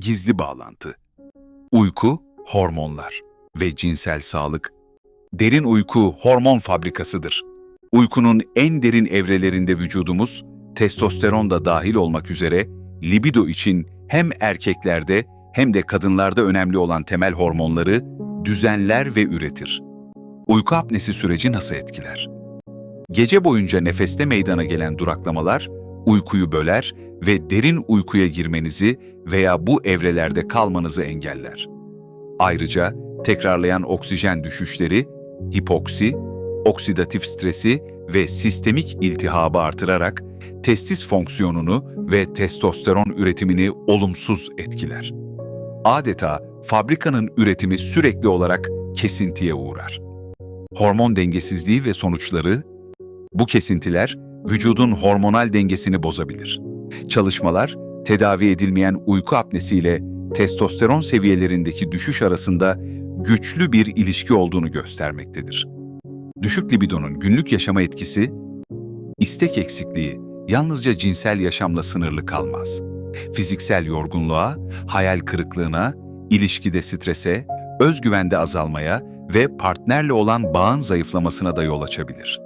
Gizli bağlantı. Uyku, hormonlar ve cinsel sağlık. Derin uyku hormon fabrikasıdır. Uykunun en derin evrelerinde vücudumuz, testosteron da dahil olmak üzere, libido için hem erkeklerde hem de kadınlarda önemli olan temel hormonları düzenler ve üretir. Uyku apnesi süreci nasıl etkiler? Gece boyunca nefeste meydana gelen duraklamalar uykuyu böler ve derin uykuya girmenizi veya bu evrelerde kalmanızı engeller. Ayrıca tekrarlayan oksijen düşüşleri, hipoksi, oksidatif stresi ve sistemik iltihabı artırarak testis fonksiyonunu ve testosteron üretimini olumsuz etkiler. Adeta fabrikanın üretimi sürekli olarak kesintiye uğrar. Hormon dengesizliği ve sonuçları bu kesintiler vücudun hormonal dengesini bozabilir. Çalışmalar, tedavi edilmeyen uyku apnesiyle testosteron seviyelerindeki düşüş arasında güçlü bir ilişki olduğunu göstermektedir. Düşük libidonun günlük yaşama etkisi, istek eksikliği yalnızca cinsel yaşamla sınırlı kalmaz. Fiziksel yorgunluğa, hayal kırıklığına, ilişkide strese, özgüvende azalmaya ve partnerle olan bağın zayıflamasına da yol açabilir.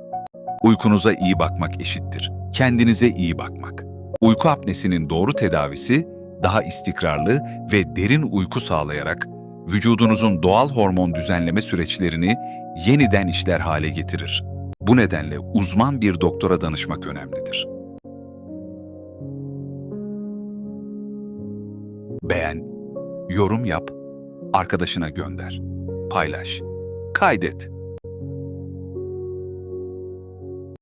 Uykunuza iyi bakmak eşittir. Kendinize iyi bakmak. Uyku apnesinin doğru tedavisi, daha istikrarlı ve derin uyku sağlayarak vücudunuzun doğal hormon düzenleme süreçlerini yeniden işler hale getirir. Bu nedenle uzman bir doktora danışmak önemlidir. Beğen, yorum yap, arkadaşına gönder, paylaş, kaydet.